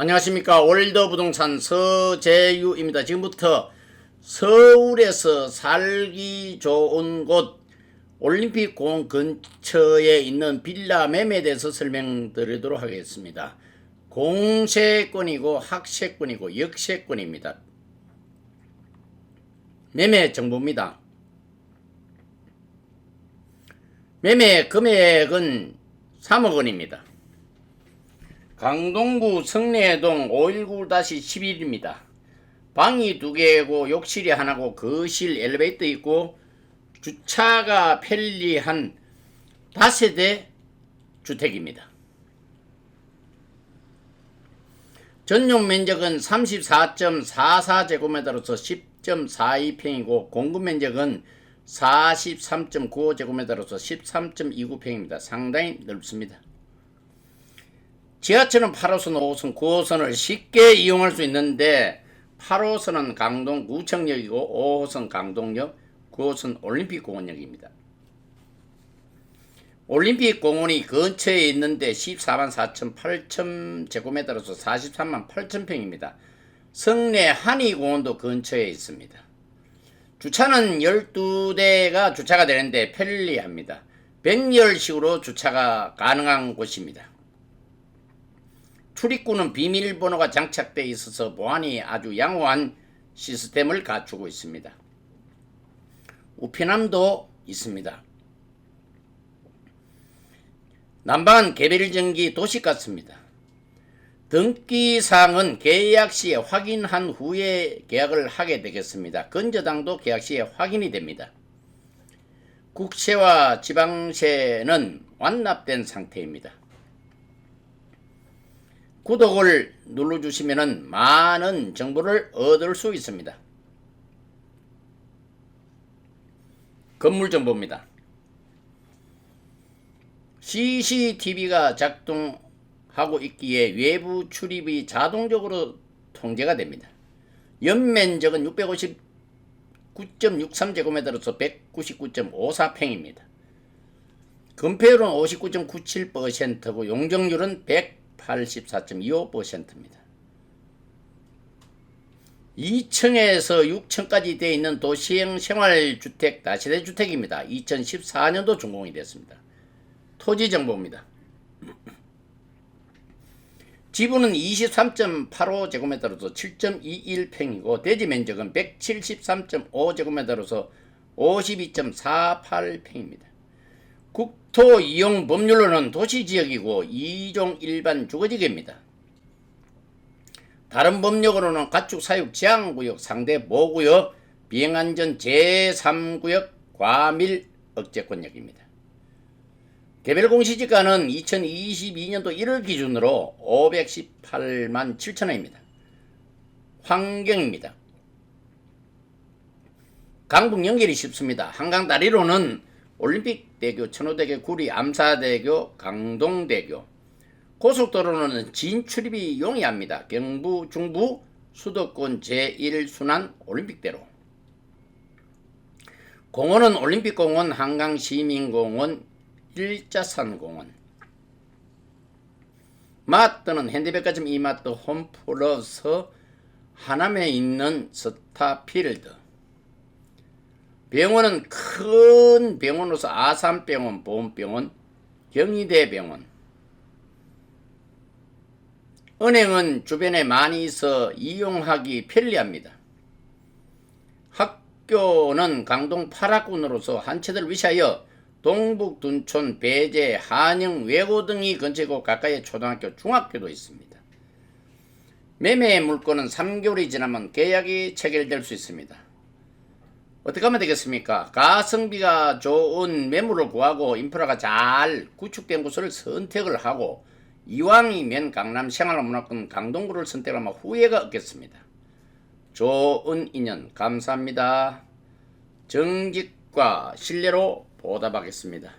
안녕하십니까 월드 부동산 서재유입니다. 지금부터 서울에서 살기 좋은 곳 올림픽 공원 근처에 있는 빌라 매매에 대해서 설명드리도록 하겠습니다. 공세권이고 학세권이고 역세권입니다. 매매 정보입니다. 매매 금액은 3억 원입니다. 강동구 성내동 519-11입니다. 방이 두 개고 욕실이 하나고 거실 엘리베이터 있고 주차가 편리한 다세대 주택입니다. 전용 면적은 34.44제곱미터로서 10.42평이고 공급 면적은 43.95제곱미터로서 13.29평입니다. 상당히 넓습니다. 지하철은 8호선, 5호선, 9호선을 쉽게 이용할 수 있는데 8호선은 강동 구청역이고 5호선 강동역, 9호선 올림픽공원역입니다. 올림픽공원이 근처에 있는데 14만 4천 8천 제곱미터로서 43만 8천 평입니다. 성내 한의공원도 근처에 있습니다. 주차는 12대가 주차가 되는데 편리합니다. 백열식으로 주차가 가능한 곳입니다. 출입구는 비밀번호가 장착되어 있어서 보안이 아주 양호한 시스템을 갖추고 있습니다. 우편함도 있습니다. 난방은 개별전기 도시가스입니다. 등기사항은 계약 시에 확인한 후에 계약을 하게 되겠습니다. 건저당도 계약 시에 확인이 됩니다. 국세와 지방세는 완납된 상태입니다. 구독을 눌러주시면 많은 정보를 얻을 수 있습니다. 건물 정보입니다. CCTV가 작동하고 있기에 외부 출입이 자동적으로 통제가 됩니다. 연면적은 659.63제곱미터로서 199.54평입니다. 건폐율은 59.97%고 용적률은 184.25%입니다. 2층에서 6층까지 되어 있는 도시형 생활주택 다세대 주택입니다. 2014년도 준공이 됐습니다. 토지 정보입니다. 지분은 23.85제곱미터로서 7.21평이고 대지 면적은 173.5제곱미터로서 52.48평입니다. 국토 이용 법률로는 도시지역이고 2종 일반 주거지구입니다. 다른 법령으로는 가축 사육 제한구역 상대 보호구역 비행안전 제3구역 과밀 억제권역입니다. 개별 공시지가는 2022년도 1월 기준으로 518만 7천원입니다. 환경입니다. 강북 연결이 쉽습니다. 한강 다리로는 올림픽대교, 천호대교, 구리, 암사대교, 강동대교, 고속도로는 진출입이 용이합니다. 경부, 중부, 수도권 제1순환 올림픽대로. 공원은 올림픽공원, 한강시민공원, 일자산공원. 마트는 현대백화점 이마트 홈플러스 하남에 있는 스타필드. 병원은 큰 병원으로서 아산병원, 보험병원, 경희대병원. 은행은 주변에 많이 있어 이용하기 편리합니다. 학교는 강동 8학군으로서 한체들 위시하여 동북 둔촌, 배제, 한영, 외고 등이 근처고 가까이 초등학교, 중학교도 있습니다. 매매 물건은 3개월이 지나면 계약이 체결될 수 있습니다. 어떻게 하면 되겠습니까? 가성비가 좋은 매물을 구하고 인프라가 잘 구축된 곳을 선택을 하고 이왕이면 강남 생활문화권 강동구를 선택하면 후회가 없겠습니다. 좋은 인연 감사합니다. 정직과 신뢰로 보답하겠습니다.